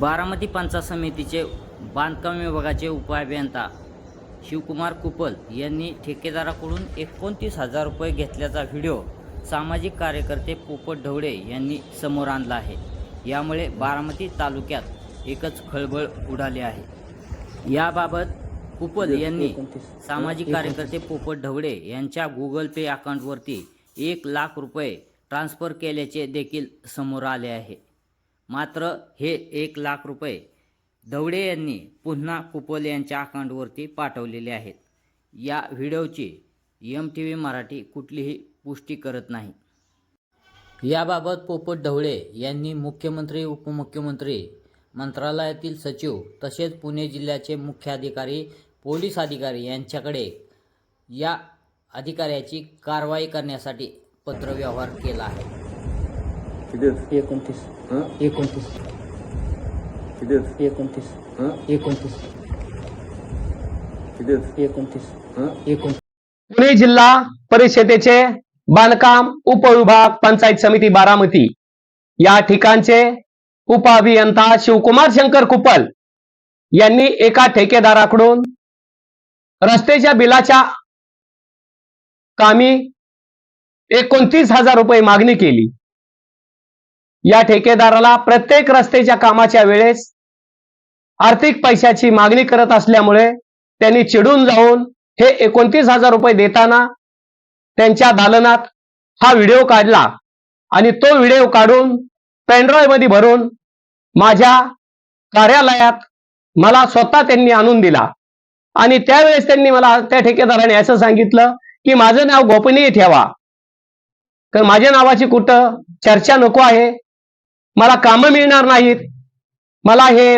बारामती पंचायत समितीचे बांधकाम विभागाचे उपअभियंता शिवकुमार कुपल यांनी ठेकेदाराकडून एकोणतीस हजार रुपये घेतल्याचा व्हिडिओ सामाजिक कार्यकर्ते पोपट ढवळे यांनी समोर आणला आहे. यामुळे बारामती तालुक्यात एकच खळबळ उडाली आहे. याबाबत कुपल यांनी सामाजिक कार्यकर्ते पोपट ढवळे यांच्या गुगल पे अकाउंटवरती एक लाख रुपये ट्रान्स्फर केल्याचे देखील समोर आले आहे. मात्र हे एक लाख रुपये धवडे यांनी पुन्हा कुपल यांच्या अकाउंटवरती पाठवलेले आहेत. या व्हिडिओची एम टी व्ही मराठी कुठलीही पुष्टी करत नाही. याबाबत पोपट ढवळे यांनी मुख्यमंत्री उपमुख्यमंत्री मंत्रालयातील सचिव तसेच पुणे जिल्ह्याचे मुख्य अधिकारी पोलीस अधिकारी यांच्याकडे या अधिकाऱ्याची कारवाई करण्यासाठी पत्रव्यवहार केला आहे. किती आहेत? एकोणतीस हं? एकोणतीस किती आहेत? एकोणतीस हं? एकोणतीस किती आहेत? एकोणतीस हं? एकोणतीस पुणे जिल्हा परिषदेचे बांधकाम उपविभाग पंचायत समिती बारामती या ठिकाणचे उपअभियंता शिवकुमार शंकर कुपल यांनी एका ठेकेदाराकडून रस्त्याच्या बिलाच्या कामी एकोणतीस हजार रुपये मागणी केली या ठेकेदाराला प्रत्येक रस्त्याच्या कामाच्या वेळेस आर्थिक पैशाची मागणी करत असल्यामुळे त्यांनी चिडून जाऊन हे एकोणतीस हजार रुपये देताना त्यांच्या दालनात हा व्हिडिओ काढला. आणि तो व्हिडिओ काढून पेनड्राईव्ह भरून माझ्या कार्यालयात मला स्वतः त्यांनी आणून दिला. आणि त्यावेळेस त्यांनी मला त्या ठेकेदाराने असं सांगितलं की माझं नाव गोपनीय ठेवा. तर माझ्या नावाची कुठं चर्चा नको आहे. मला कामं मिळणार नाहीत. मला हे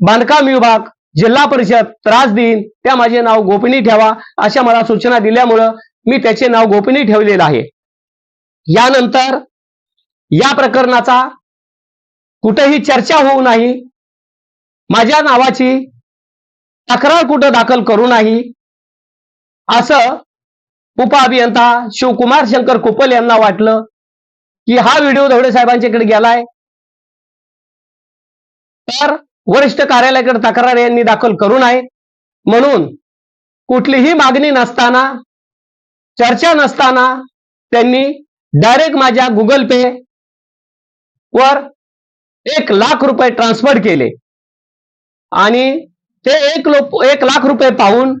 बांधकाम विभाग जिल्हा परिषद त्रास देईन त्या माझे नाव गोपनीय ठेवा अशा मला सूचना दिल्यामुळं मी त्याचे नाव गोपनीय ठेवलेलं आहे. यानंतर या प्रकरणाचा कुठेही चर्चा होऊ नाही. माझ्या नावाची तक्रार कुठं दाखल करू नाही. असं उपअभियंता शिवकुमार शंकर कुपल यांना वाटलं. की हा व्हिडिओ धवडे साहेबांच्याकडे गेलाय? तर वरिष्ठ कार्यालयाकडे तक्रार यांनी दाखल करू नये. म्हणून कुठलीही मागणी नसताना चर्चा नसताना त्यांनी डायरेक्ट माझ्या गुगल पे वर एक लाख रुपये ट्रान्सफर केले. आणि ते एक लोक एक लाख रुपये पाहून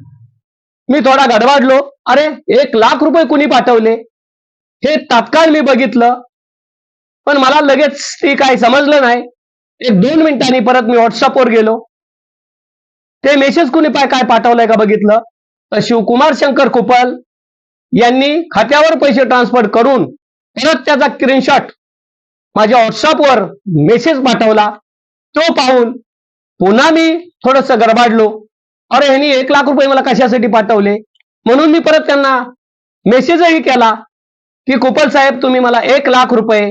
मी थोडा गडबडलो. अरे एक लाख रुपये कुणी पाठवले? हे तात्काळ मी बघितलं. पण मला लगेच ती काय समजलं नाही. एक दोन मिनिटांनी परत मी व्हॉट्सअपवर गेलो. ते मेसेज कुणी पाय काय पाठवलंय का बघितलं? तर शिवकुमार शंकर कुपल यांनी खात्यावर पैसे ट्रान्सफर करून परत त्याचा स्क्रीनशॉट माझ्या व्हॉट्सअपवर मेसेज पाठवला. तो पाहून पुन्हा मी थोडस गडबाडलो अरे ह्यांनी एक लाख रुपये मला कशासाठी पाठवले? म्हणून मी परत त्यांना मेसेजही केला की कुपल साहेब तुम्ही मला एक लाख रुपये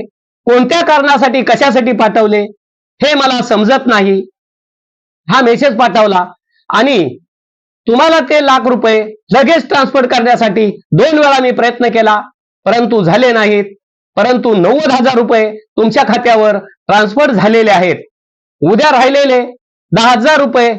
कोणत्या कारणासाठी कशासाठी पाठवले हे मला समजत नाही. हा मेसेज पाठवला आणि तुम्हाला ते लाख रुपये लगेच ट्रान्सफर करण्यासाठी दोन वेळा मी प्रयत्न केला परंतु झाले नाहीत. परंतु नव्वद हजार रुपये तुमच्या खात्यावर ट्रान्सफर झालेले आहेत. उद्या राहिलेले दहा हजार रुपये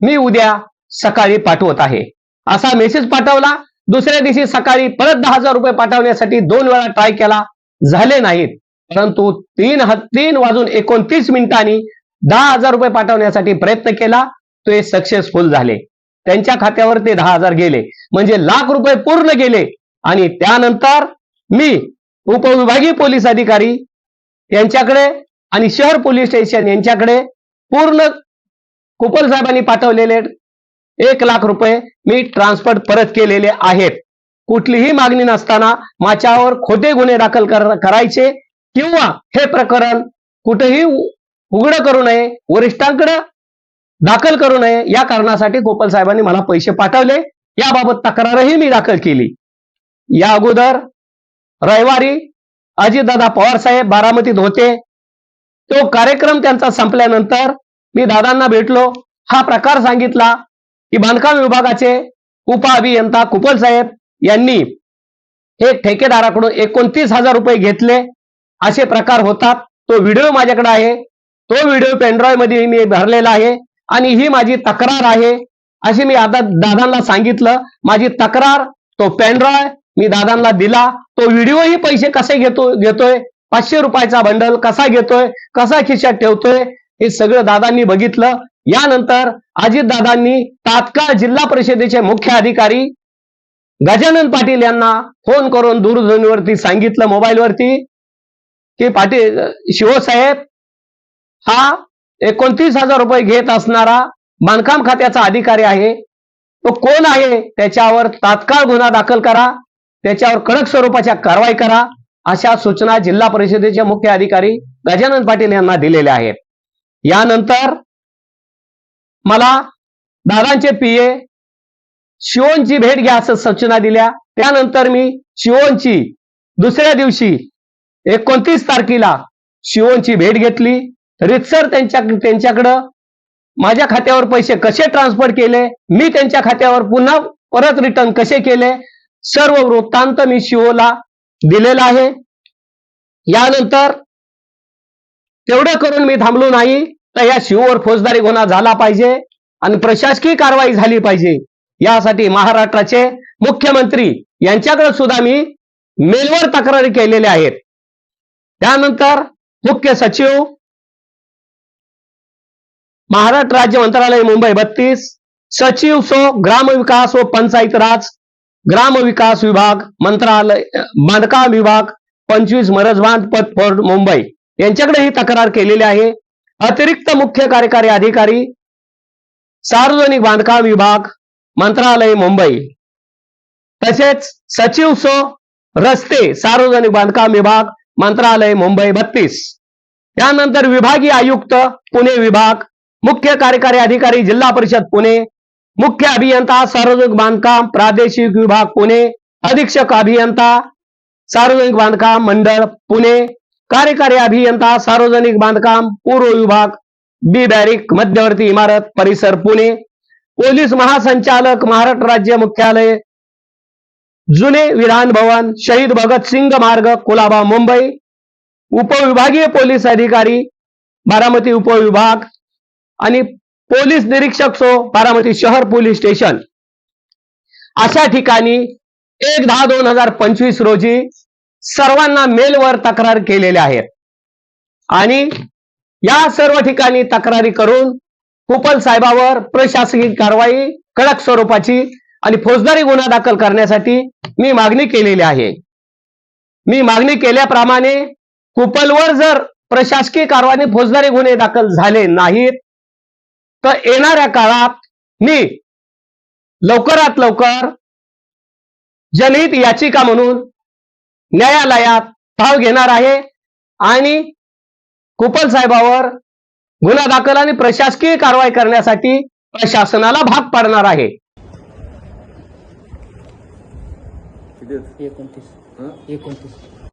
मी उद्या सकाळी पाठवत आहे. असा मेसेज पाठवला. दुसऱ्या दिवशी सकाळी परत दहा हजार रुपये पाठवण्यासाठी दोन वेळा ट्राय केला. झाले नाहीत. परंतु तीन तीन वाजून एकोणतीस मिनिटांनी दहा हजार रुपये पाठवण्यासाठी प्रयत्न केला ते सक्सेसफुल झाले. त्यांच्या खात्यावर ते दहा हजार गेले. म्हणजे लाख रुपये पूर्ण गेले. आणि त्यानंतर मी उपविभागीय पोलीस अधिकारी यांच्याकडे आणि शहर पोलीस स्टेशन यांच्याकडे पूर्ण कुपल साहेबांनी पाठवलेले एक लाख रुपये मी ट्रान्सफर परत केलेले आहेत. कुठलीही मागणी नसताना माझ्यावर खोटे गुन्हे दाखल करायचे. किंवा हे प्रकरण कुठेही उघड करू नये वरिष्ठांकडे दाखल करू नये या कारणासाठी गोपाल साहेबांनी मला पैसे पाठवले. याबाबत तक्रारही मी दाखल केली. या अगोदर रविवारी अजितदादा पवार साहेब बारामतीत होते. तो कार्यक्रम त्यांचा संपल्यानंतर मी दादांना भेटलो. हा प्रकार सांगितला की बांधकाम विभागाचे उपअभियंता कुपल साहेब यांनी हे ठेकेदाराकडून एकोणतीस हजार रुपये घेतले. असे प्रकार होतात. तो व्हिडिओ माझ्याकडे आहे. तो व्हिडिओ पेनड्रॉइवमध्ये मी भरलेला आहे. आणि ही माझी तक्रार आहे. अशी मी आता दादांना सांगितलं. माझी तक्रार तो पेनड्रॉय मी दादांना दिला. तो व्हिडिओही पैसे कसे घेतो घेतोय? पाचशे रुपयाचा बंडल कसा घेतोय? कसा खिशात ठेवतोय? हे सगळं दादांनी बघितलं. यानंतर अजित दादांनी तात्काळ जिल्हा परिषदेचे मुख्य अधिकारी गजानन पाटील यांना फोन करून दूरध्वनीवरती सांगितलं मोबाईलवरती की पाटील शिवसाहेब हा एकोणतीस हजार रुपये घेत असणारा बांधकाम खात्याचा अधिकारी आहे. तो कोण आहे? त्याच्यावर तात्काळ गुन्हा दाखल करा. त्याच्यावर कडक स्वरूपाच्या कारवाई करा. अशा सूचना जिल्हा परिषदेचे मुख्य अधिकारी गजानन पाटील यांना दिलेल्या आहेत. यानंतर मला दादांचे पीए शिवोनची भेट घ्या असं सूचना दिल्या. त्यानंतर मी शिवोनची दुसऱ्या दिवशी एकोणतीस तारखेला शिवोनची भेट घेतली. रितसर त्यांच्या त्यांच्याकडं माझ्या खात्यावर पैसे कसे ट्रान्सफर केले? मी त्यांच्या खात्यावर पुन्हा परत रिटर्न कसे केले? सर्व वृत्तांत मी शिवोला दिलेला आहे. यानंतर तेवढं करून मी थांबलो नाही तर या शिववर फौजदारी गुन्हा झाला पाहिजे आणि प्रशासकीय कारवाई झाली पाहिजे. यासाठी महाराष्ट्राचे मुख्यमंत्री यांच्याकडे सुद्धा मी मेलवर तक्रारी केलेल्या आहेत. त्यानंतर मुख्य सचिव महाराष्ट्र राज्य मंत्रालय मुंबई बत्तीस सचिव सो ग्रामविकास व पंचायत राज ग्रामविकास विभाग मंत्रालय बांधकाम विभाग पंचवीस मरजबांध पतफोड मुंबई. यांच्याकडे ही तक्रार केलेली आहे. अतिरिक्त मुख्य कार्यकारी अधिकारी सार्वजनिक बांधकाम विभाग मंत्रालय मुंबई. तसेच सचिव सो रस्ते सार्वजनिक बांधकाम विभाग मंत्रालय मुंबई बत्तीस. त्यानंतर विभागीय आयुक्त पुणे विभाग मुख्य कार्यकारी अधिकारी जिल्हा परिषद पुणे मुख्य अभियंता सार्वजनिक बांधकाम प्रादेशिक विभाग पुणे अधीक्षक अभियंता सार्वजनिक बांधकाम मंडळ पुणे कार्यकारी अभियंता सार्वजनिक बांधकाम पूर्व विभाग बी बॅरिक मध्यवर्ती इमारत परिसर पुणे पोलीस महासंचालक महाराष्ट्र राज्य मुख्यालय जुने विधान भवन शहीद भगतसिंग मार्ग कुलाबा मुंबई. उपविभागीय पोलीस अधिकारी बारामती उपविभाग. आणि पोलीस निरीक्षक सो बारामती शहर पोलीस स्टेशन. अशा ठिकाणी एक दहा दोन हजार पंचवीस रोजी सर्वांना मेलवर तक्रार केलेल्या आहेत. आणि या सर्व ठिकाणी तक्रारी करून कुपल साहेबावर प्रशासकीय कारवाई कडक स्वरूपाची आणि फौजदारी गुन्हा दाखल करण्यासाठी मी मागणी केलेली आहे. मी मागणी केल्याप्रमाणे कुपलवर जर प्रशासकीय कारवाई फौजदारी गुन्हे दाखल झाले नाहीत तर येणाऱ्या काळात मी लवकरात लवकर जनहित याचिका म्हणून न्यायालयात धाव घेणार आहे आणि कुपल साहेबावर गुन्हा दाखल आणि प्रशासकीय कारवाई करण्यासाठी प्रशासनाला भाग पाडणार आहे. आहेत? एकोणतीस? एकोणतीस